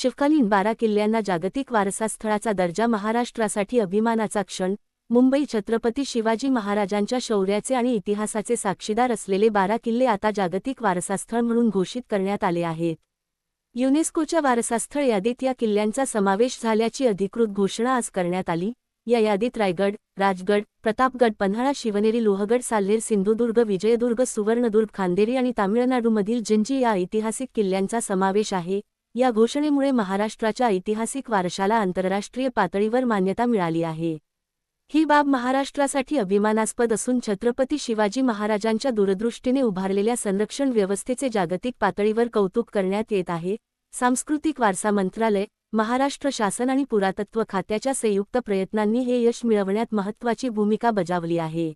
शिवकालीन बारा किल्ल्यांना जागतिक वारसास्थळाचा दर्जा महाराष्ट्रासाठी अभिमानाचा क्षण मुंबई छत्रपती शिवाजी महाराजांच्या शौर्याचे आणि इतिहासाचे साक्षीदार असलेले बारा किल्ले आता जागतिक वारसास्थळ म्हणून घोषित करण्यात आले आहेत. युनेस्कोच्या वारसास्थळ यादीत या किल्ल्यांचा समावेश झाल्याची अधिकृत घोषणा आज करण्यात आली. या यादीत रायगड राजगड प्रतापगड पन्हाळा शिवनेरी लोहगड साल्हेर सिंधुदुर्ग विजयदुर्ग सुवर्णदुर्ग खांदेरी आणि तामिळनाडूमधील जिंजी या ऐतिहासिक किल्ल्यांचा समावेश आहे. या घोषणेमुळे महाराष्ट्राच्या ऐतिहासिक वारशाला आंतरराष्ट्रीय पातळीवर मान्यता मिळाली आहे. ही बाब महाराष्ट्रासाठी अभिमानास्पद असून छत्रपती शिवाजी महाराजांच्या दूरदृष्टीने उभारलेल्या संरक्षण व्यवस्थेचे जागतिक पातळीवर कौतुक करण्यात येत आहे सांस्कृतिक वारसा मंत्रालय महाराष्ट्र शासन आणि पुरातत्व खात्याच्या संयुक्त प्रयत्नांनी हे यश मिळवण्यात महत्त्वाची भूमिका बजावली आहे.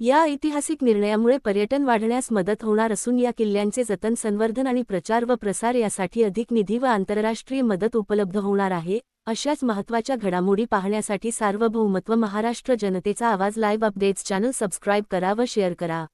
या ऐतिहासिक निर्णयामुळे पर्यटन वाढण्यास मदत होणार असून या किल्ल्यांचे जतन संवर्धन आणि प्रचार व प्रसार यासाठी अधिक निधी व आंतरराष्ट्रीय मदत उपलब्ध होणार आहे अशाच महत्त्वाच्या घडामोडी पाहण्यासाठी सार्वभौमत्व महाराष्ट्र जनतेचा आवाज लाईव्ह अपडेट्स चॅनल सबस्क्राईब करा व शेअर करा.